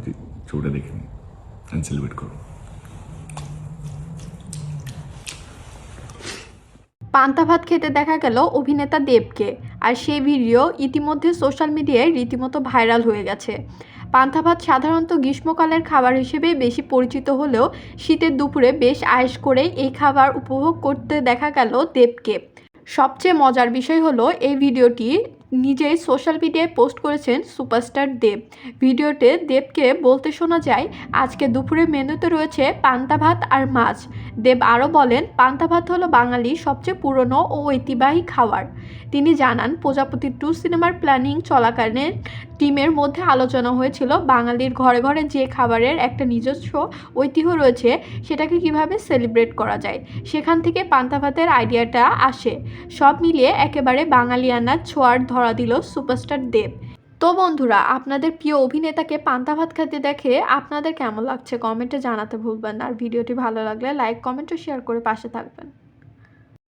উচিত ছবিটা দেখে নিন অ্যান্ড পান্তা ভাত খেতে দেখা গেল অভিনেতা দেবকে, আর সেই ভিডিও ইতিমধ্যে সোশ্যাল মিডিয়ায় রীতিমতো ভাইরাল হয়ে গেছে। পান্তা ভাত সাধারণত গ্রীষ্মকালের খাবার হিসেবে বেশি পরিচিত হলেও শীতের দুপুরে বেশ আয়েশ করে এই খাবার উপভোগ করতে দেখা গেল দেবকে। সবচেয়ে মজার বিষয় হলো এই ভিডিওটি নিজেই সোশ্যাল মিডিয়ায় পোস্ট করেছেন সুপারস্টার দেব। ভিডিওতে দেবকে বলতে শোনা যায়, আজকে দুপুরে মেনুতে রয়েছে পান্তা ভাত আর মাছ। দেব আরও বলেন, পান্তা ভাত হলো বাঙালির সবচেয়ে পুরনো ও ঐতিহ্যবাহী খাবার। তিনি জানান, প্রজাপতি টু সিনেমার প্ল্যানিং চলাকালীন টিমের মধ্যে আলোচনা হয়েছিল, বাঙালির ঘরে ঘরে যে খাবারের একটা নিজস্ব ঐতিহ্য রয়েছে, সেটাকে কীভাবে সেলিব্রেট করা যায়? সেখান থেকে পান্তা ভাতের আইডিয়াটা আসে। সব মিলিয়ে একেবারে বাঙালিয়ানা ছোঁয়ার ধরা দিল সুপারস্টার দেব। তো বন্ধুরা, আপনাদের প্রিয় অভিনেতাকে পান্তা ভাত খেতে দেখে আপনাদের কেমন লাগছে? কমেন্টে জানাতে ভুলবেন না। আর ভিডিওটি ভালো লাগলে লাইক, কমেন্ট ও শেয়ার করে পাশে থাকবেন।